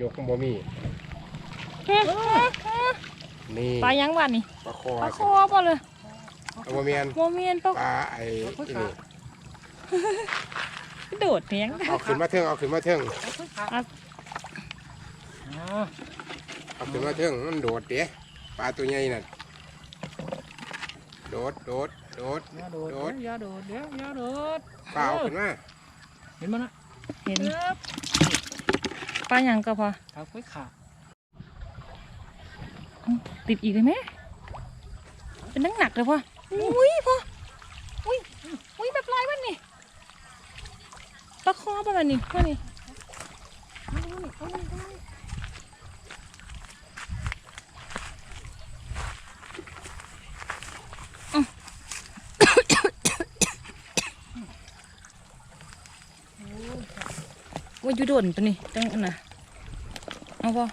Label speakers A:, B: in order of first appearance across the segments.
A: ยกบ่มีนี่
B: ปลายังบ้านนี่
A: ปลาคอ
B: ปลาคอบ่เลย
A: เอาบ่แม่น
B: โมเมนปลา
A: ปลาไอ้ที่นี่
B: โดดเนียง
A: เอาขึ้นมาเทิงเอาขึ้นมาเทิง
B: อะ
A: เอาขึ้นมาเทิงมันโดดเด้ปลาตัวใหญ่นั่นโดดโดดโดด
C: อย่าโดด
A: โดด
C: อย่าโดดเดี๋ยวอย่าโดด
A: ปลาเอาขึ้นมา
C: เห็นมั้ยนะ
B: เห็น ปลายังก็พอ
C: เอาไว้ขา
B: ติดอีกเลยไหมเป็นนักหนักเลยพ่ออุ้ยพ่ออุ้ยอุ้ยแบบลายมันนี่ปลาคอประมาณนี้พ่อนี่ ว่าอยู่โดนตัวนี้จังอันน่ะเอาพ่อ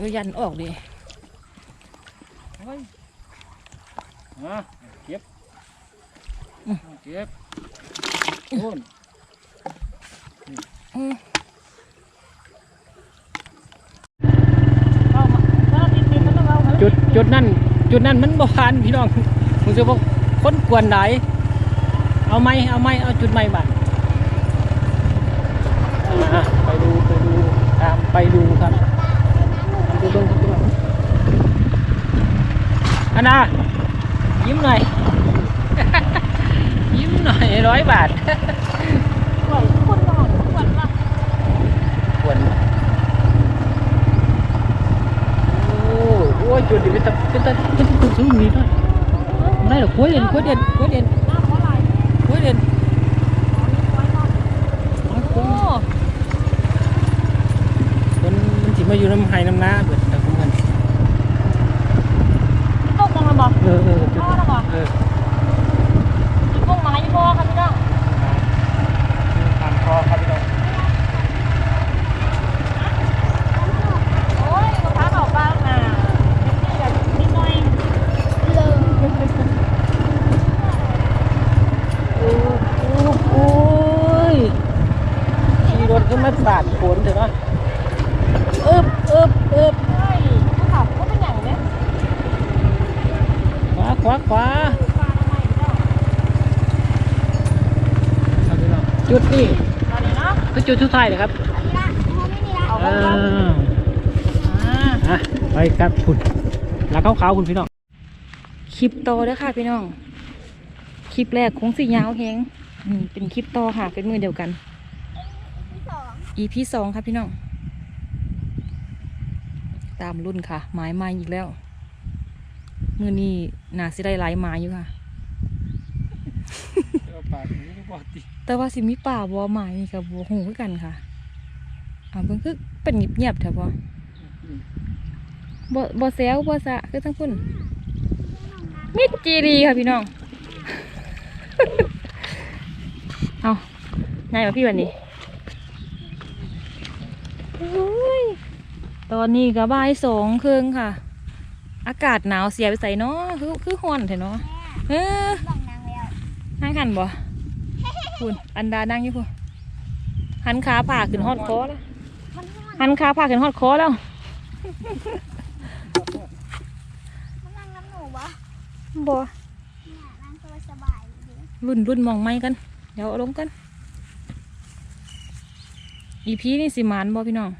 B: ว่ายันออกดิ
C: เฮ้ยอะเก็บ
B: อืม
C: เก็บโน่น
B: อืมเอามาเอาติดติดมันต้องเอา
C: จุดจุดนั่นจุดนั่นมันบ่ผ่านพี่น้องผมจะบอกคนกวนไหนเอาไหมเอาไหมเอาจุดไหมบัดอะ ไปดูไปดูตามไปดูครับไปดูเบิ่งครับพี่น้องอันน่ะยิ้มหน่อย ยิ้มหน่อยร้อยบาท
B: ไหวคนนอนขวัญละ
C: กวนโอ้โอ้ยจุดนี้เป็นตะเป็นตะเป็นตะสูงนี้ด้วยไม่ได้หรอกกล้วยเด่นกล้วยเด่นกล้วยเด่น
B: น้ำเพราะอะไร
C: กล้วยเด่น
B: โอ้
C: มัน มันสิมาอยู่น้ำไห้น้ำน้าเบิดแต่ของมัน
B: ตกลงมาบอก
C: เออเออจุด
B: พ่อแล้วบอก
C: เออ
B: ยิ่งพวกมายิ่งพอครับพี่น้อง
C: ผ่านคอครับพี่น้อง
B: โอ้ยมะพร้าวออกบ้างนะนี่แบบนิดหน่อยเลย
C: โอ้โอ้โอ้ยขี่รถขึ้นมาสาดฝนเถอะเนาะเอิบเอิบเอิบ
B: เฮ้ยผู้ขับก็เป็นอย่างเนี้ย
C: ขวาขวาขวา
B: ปลาทำไมเนาะ
C: ครับพี่น้องจุดนี้
B: ตอนนี้เนาะ
C: คือ จุดสุดท้ายเลยครับ
B: เอา
C: อ่าอะไปครับคุณแล้วขาวคุณพี่น้อง
B: คลิปโตเด้อค่ะพี่น้อง คลิปแรกคงสียาวแฮงเป็นคลิปโตค่ะ เป็นมือเดียวกัน EP สองค่ะพี่น้อง ตามรุ่นค่ะหมายมาอีกแล้ว มือนี้น่าสิได้หลายหมายอยู่ค่ะ
C: บอกติ
B: แต่ว่าสิมีป่าบัวหมายนี่กับบัวหูคือกันค่ะอ่าเพิ่นคือเป็นเงียบๆแถวบ่บ่บ่แซวบ่สะคือทั้งพุ่นมิดจีรีค่ะพี่น้อง เอาไงมาพี่วันนี้โอ้ยตอนนี้ก็บ่ายสองครึ่งค่ะ อากาศหนาวเสียไปใส่เนาะคือคือฮ้อนแท้เนาะเออนั่งหันบ่ คุณอันดานั่งอยู่คุณหันขาผ่าขึ้นฮอดคอแล้วหันขาผ่าขึ้นฮอดคอแล้ว
D: มันนั่งน้ำหนูวะ
B: บ่
D: เนี่ยนั่งตัวสบายดี
B: รุ่นรุ่นมองไม่กัน เดี๋ยวเอาลงกัน อีพีนี่สิหมานบ่พี่น้อง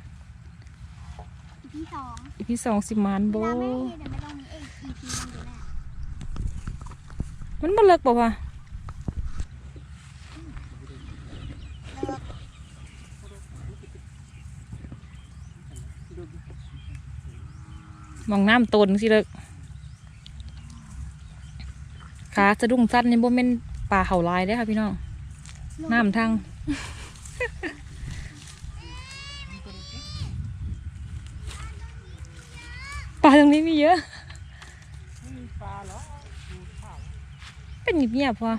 D: ที่สอง
B: อีพีสองสิหมาน
D: เว
B: บ่
D: ลาไม่ให้เดี๋ยวไม่ต้องมีเองอีพีนึงอยู่แน่
B: มันบ่เลิกบ่วะ มองน้ำตนสิเลิกขาสะดุ้งสั้นนี่บ่แม่นป่าเขาลายเด้ค่ะพี่น้องน้ำทางปลาตรงนี้มีเยอะ
C: ปลาเหรอ
B: เป็นเงียบๆพอ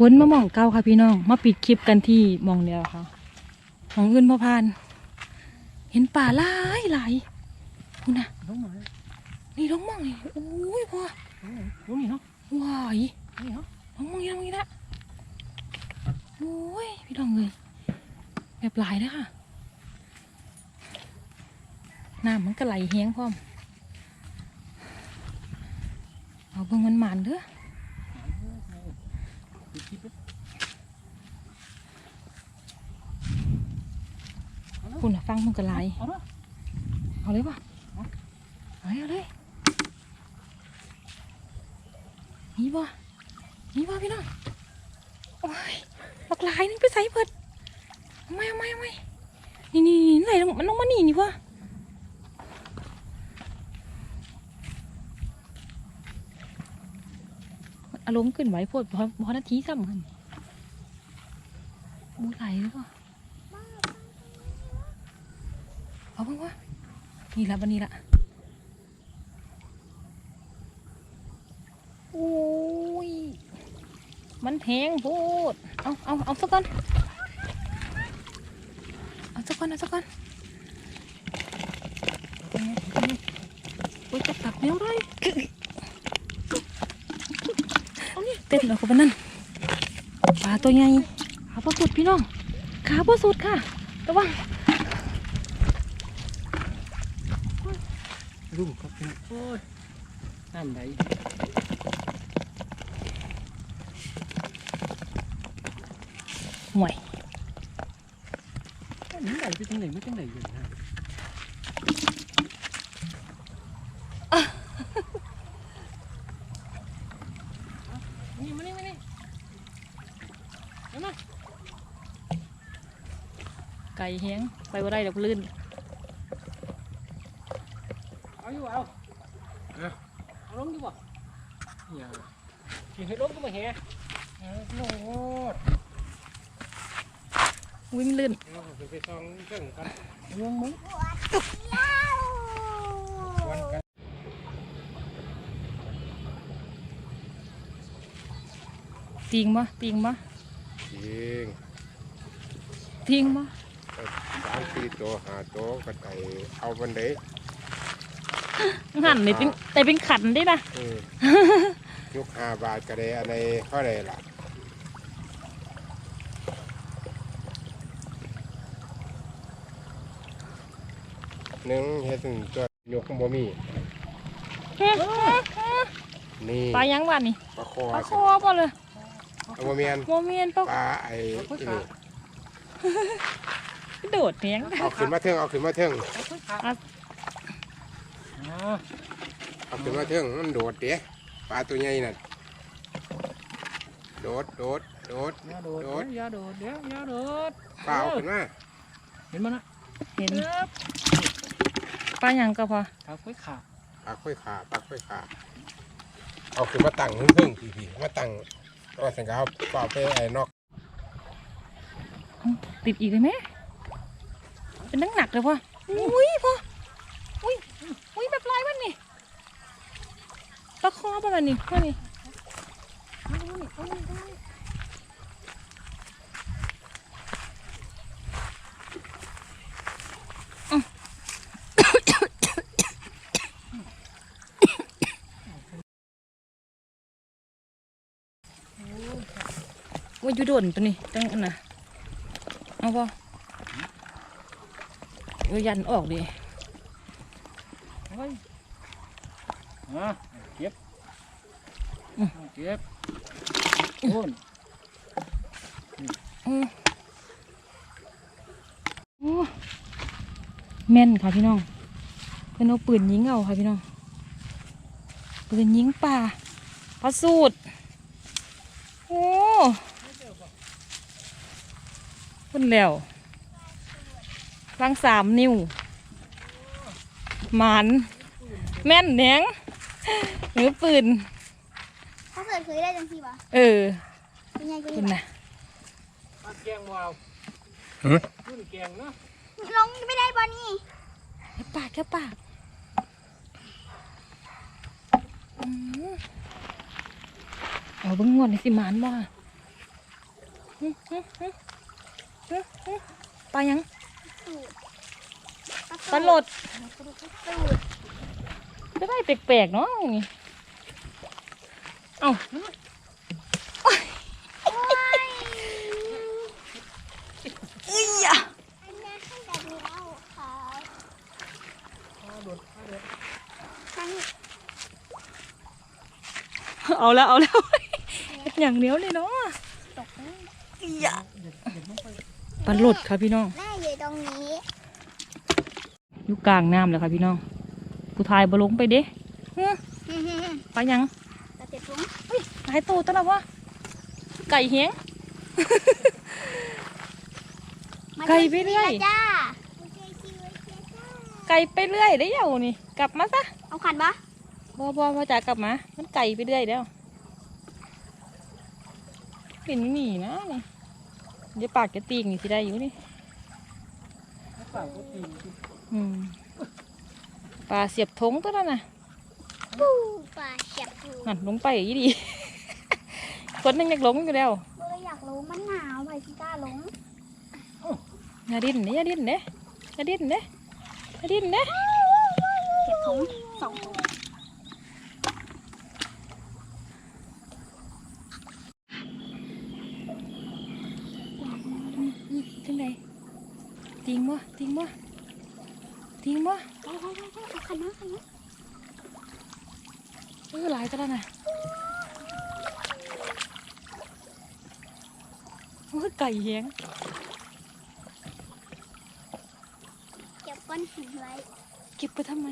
B: วนมามองเก้าค่ะพี่น้อง มาปิดคลิปกันที่มองเดียวค่ะหมองอื่นพอพาน เห็นป่าหลายหลาย คุณน่ะ
C: น้องหมา
B: นี่น้องมองนี่โอ้ยพ่อ
C: น้องนี่เนาะ
B: ว้าย
C: นี่เนาะ
B: น้องมองนี่น้องนี่ละโอ้ยพี่น้องเลยแบบหลายเด้อค่ะน้ำมันก็ไหลแห้งพร้อมเอาเบิ่งมันหมานเด้อคุณน่ะฟังมันก็ไหล
C: เอาเนาะ
B: เอาเลยป่ะ เอาเลยเอาเลยนี่ป่ะนี่ป่พี่น้อง โอ้ยบักหลายนึงไปใส่เพิดไม่ไม่ไม่นี่นี่นี่ไหลมันลงมาหนีนี่ป่ะอารมณ์ขึ้นไหวโพดพอพอนาทีซ้ำกันบูไหลหรือเปล่าเอาบ้างวะนี่ละบันนี้ละ อ้ย มันแพงโพดเอาเอาเอาสักก่อน เอาสักก่อนเอาสักก่อนโอ้ยจะตักเนี้ยได้เอานี่เต้นแล้วก็บันนั่นปลาตัวใหญ่ขาปลาสุดพี่น้องขาปลาสุดค่ะระวัง
C: รุ่มครับพี่โอ้ยน้ำไหล
B: ห่วย
C: น้ำไหลไปจังไหนไม่จังไหนอยู่นะนี่มานี่มานี่เดี๋ยวมา
B: ไก่แห้งไปว่าได้ดอกลื่น
C: เอาอยู่เอาเอาลงดีกว่าอย่าขี่ให้ลงก็มาแห่
A: โน้ต
B: วิ่งลื่น
A: เราก็ไปซองเรื่องกัน
C: ลงมึง
A: วันกัน
B: ติงบ่ติงบ่
A: จริง
B: ติงบ่
A: สามสี่ตัวหาตัวก็ไอเอาบันได
B: หันนี่เป็นแต่เป็นขันได้นะ
A: เออยุคห้าบาทก็ได้อะไรเท่าไรล่ะ หนึ่งเฮ็ดถึงตัวยกบ่มีนี่
B: ปลายังบ้านนี่
A: ปลาคอ
B: ปลาค
A: สิ
B: อบ่เลย
A: เอาบ่เมียน
B: โมเมียนปลา
A: ปลาไอ้ที่นี่
B: โดดแหง
A: เอาขึ้นมาเทิงเอาขึ้นมาเทิง
C: เอาขึ้นขา
B: อะ
C: อ่า
A: เอาขึ้นมาเทิงมันโดดเด้ปลาตัวใหญ่น่ะโดดโดดโดด
C: อย่าโดด
A: โดด
C: เดี๋ยวอย่าโดดเดี๋ยวอย่าโดด
A: ปลาเอาขึ้นมา
C: เห็นมั้ยนะ
B: เห็น
C: เอ๊บ
B: ปลายังก็พอ
C: ขาค่อยขา
A: ปลาค่อยขาปลาค่อยขาเอาขึ้นมาตั้งเพิ่งๆพี่ๆมาตั้งก็สังกัดเปล่าไปไอ้นอก
B: ติดอีกเลยไหมเป็นนักหนักเลยพ่ออุ้ยพ่ออุ้ยอุ้ยแบบลายมันนี่ปลาคอประมาณนี้ว่านี่ ว่าอยู่โดนตัวนี้จังอันน่ะเอาพ่อเอายันออกดิ
C: เฮ้ยอะเก็บเก็บโอน
B: อืมโอ้แม่นค่ะพี่น้องเป็นเอาปืนยิงเอาค่ะพี่น้องปืนยิงป่าปลาสูตร โอ้ขึ้นแล้ววางสามนิ้วหมันแม่นแหนงหรือปืน
D: เขาเคยเคยได้จังทีปะ
B: เออ
D: เป็นไงกู
B: คุ
D: นี่
B: ณ
D: ปะ
B: นะ
C: มาแกงวาวขึ้นแกงเนาะ
D: ลงไม่ได้บอนี่
B: แค่ปากแค่ปากอืม เอาบึ้งงวดสิมานบ่ปยังปลาลดจะได้แปลกๆเนาะนี่เอ้าอุ้ยอะเอาแล้ว เอาแล้ว อย่างเหนียวเลยเนาะ
D: ตกเลย
B: ปลาหลดค่ะพี่น้อง
D: แม่อยู่ตรงนี้
B: อยู่กลางน้ำเลยค่ะพี่น้องผู้ทายบลงไปเด้เฮ้อไปยัง
D: กระเจ็บพุง
B: หายตัวตัวละวะไก่เฮียงไกลไปเรื่อย
D: จ้า
B: ไก่ไปเรื่อยได้ยังนี่กลับมาซะ
D: เอาขันปะ
B: บอบอมาจากกลับมา มันไก่ไปเรื่อยแล้ว เป็นหนีนะนี่เดี๋ยวปากจะตีงนี่สิได้อยู่นี่
C: ปากก็ตีน
B: อืมปลาเสียบทงตัวนั้นน่ะ
D: ปูปลาเฉียบปู
B: นั่นลงไปยี่ดี คนนึงอยากลงอยู่แล้ว
D: เอออยากรู้มันหนาวไปพี่กล้าลง
B: อย่าดิ้นเด้อย่าดิ้นเด้อย่าดิ้นเด้อย่าดิ้นเด้
D: เก็บถุงสองถุง
B: จังได ติงบ่ติงบ่ติงบ่
D: ไปไปไปไปเอาขันมาขันมา
B: เออหลายตัวแล้วน่ะโอ้ยไก่เฮียง
D: เก็บก้อนหินไว้
B: เก็บไปทำไม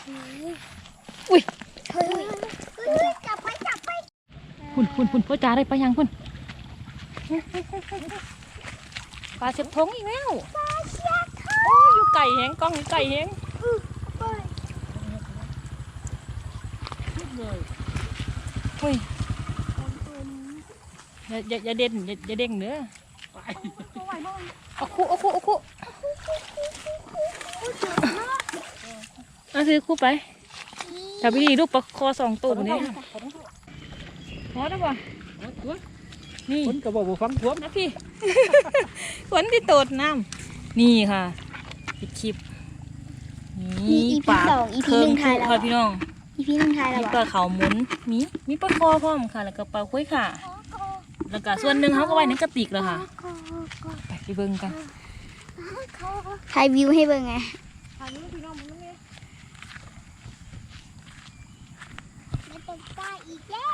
D: เฮ้ย
B: อุ้ย
D: เฮ้ยเฮ้ยจับไปจับไป
B: พุ่นพุ่นพุ่นพ่อจ๋าได้ไปยังพุ่น ปลาเสียบทงอีกแล้ว
D: ปลาเฉียบ
B: โอ้ยอยู่ไก่เฮียงกล้องอยู่ไก่เฮียง
D: ไป
C: เลย
B: เฮ้ยอย่าอย่าอย่าเด่นอย่าอย่าเด้งเด้อ
C: ไป
D: ไหวบ้าง
B: เอาคู่เอาคู่เอาคู่เอาซื้อคู่ไปจับไปดีลูกปลาคอสองตัวนี้พอได้ป่ะนี่
C: คนก็บอกว่าฟังทวม
B: นะพี่ฝ นที่โตดน้ำนี่ค่ะปิดคลิป
D: มี
B: นี่
D: อี
B: ป
D: พี
B: ลา
D: สองอีพี
B: เคิ
D: ห
B: ง
D: นึ่ง
B: คุ
D: ทายแล้ว
B: ค่ะพี่น้อง
D: อีพีหนึ่งทายแล้ว
B: มีปลาเขาหมุนมีมีปลาคอพร้อมค่ะ แล้วก็ปลาคุ้ยค่ะ แล้วก็ส่วนหนึ่งเขาก็ไว้ในกระติกแล้วค่ะ ไปไปเบิ่งกัน
D: ถ่ายวิวให้เบิ่งไงไม่ตกปลาอีกแล้ว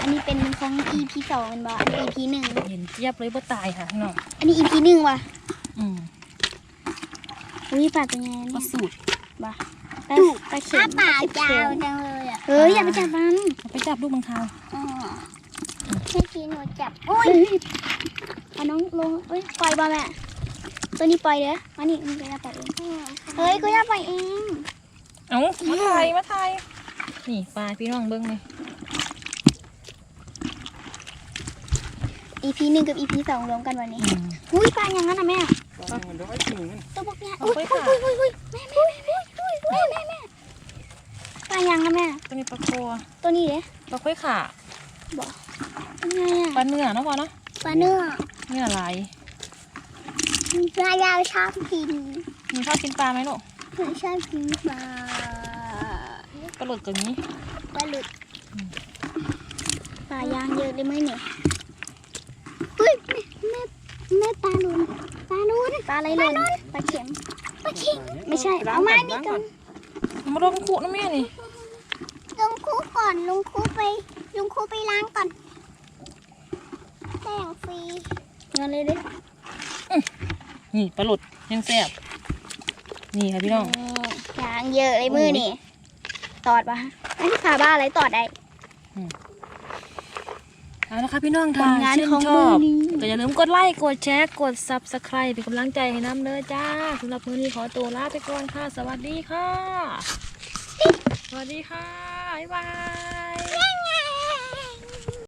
D: อันนี้ เป็นของ EP สองเป็นบ่อันนี้ EP หนึ่ง
B: เห็นเจี๊ยบเลยว่าตายค่ะพี่น้อง
D: อันนี้ EP หนึ่งว่ะ
B: อืม
D: อุ้ยปลาเป็นไง
B: ปลา
D: เนี่ย
B: สูตร
D: ปลาปลาปลาเข็มปลายาวจังเลยอะเฮ้ยอย่าไปจับมัน
B: เอาไปจับลูกมังคาว
D: อ๋อเมื่อกี้หนูจับโอ้ยเอาน้องลงเอ้ยปล่อยบอลแม่ตัวนี้ปล่อยเด้อมานี่มึงจะปล่อยเองเฮ้ยกูจะปล่อยเอง
B: เอ้ามาถ่ายมาถ่ายนี่ปลาพี่น้องเบิ่งเลย
D: EP หนึ่งกับ EP สองรวมกันวันนี้
B: อืม
D: อุ้ยปลาอย่างนั้นนะแม่
C: ฟังมันร้อยจริงมัน
D: ตัวพวกเนี้ย
B: เอา
D: อุ้ย
B: ไป
D: อุ้ย
B: ค่ะ
D: อุ้ยอุ้ยแม่แม่แม่แม่แม่แม่แม่ปลาอย่างนะแม่
B: ตัวนี้ปลาคอ
D: ตัวนี้เด้
B: ปลาคุ้ยค่ะ
D: เป็นไง
B: ปลา
D: อะ
B: เนื้อเนาะพอเนาะ
D: ปลาเนื้อ
B: เนื้อลาย
D: ปลายาวชอบกิน
B: มึงชอบกินปลาไหมลูก
D: หนูชอบกินปลา
B: ปลาหลุดกับนี้
D: ปลาหลุดปลายางเยอะเลยไหมเนี่ย เฮ้ยแม่แม่แม่ปลาหนุนปลาหนุนปลาอะไรหนุนปลาเข็มปลาเข็มไม่ใช่เอามานี่ก่อน
B: มาลงขุนะแม่นี่
D: ลุงคูก่อนลุงคูไปลุงคูไปล้างก่อนแต่งฟรีเงินเลยดิ
B: นี่ปลาหลุดยังแซ่บนี่ค่ะพี่น้อง
D: ยางเยอะเลยมือนี่ตอดปะฮะอันนี้ขาบ้าอะไรตอดได้
B: เอาละค่ะพี่น้อง
D: ผ
B: ถ้า
D: ลงาน
B: ชื่น
D: ของ
B: ช
D: มื
B: อ
D: อบนี้
B: ก็อย่าลืมกดไลค์กดแชร์กด subscribe เป็นกำลังใจให้น้ำเด้อจ้าสำหรับมื้อนี้ขอตัวลาไปก่อนค่ะ สวัสดีค่ะ สวัสดีค่ะ บ๊ายบาย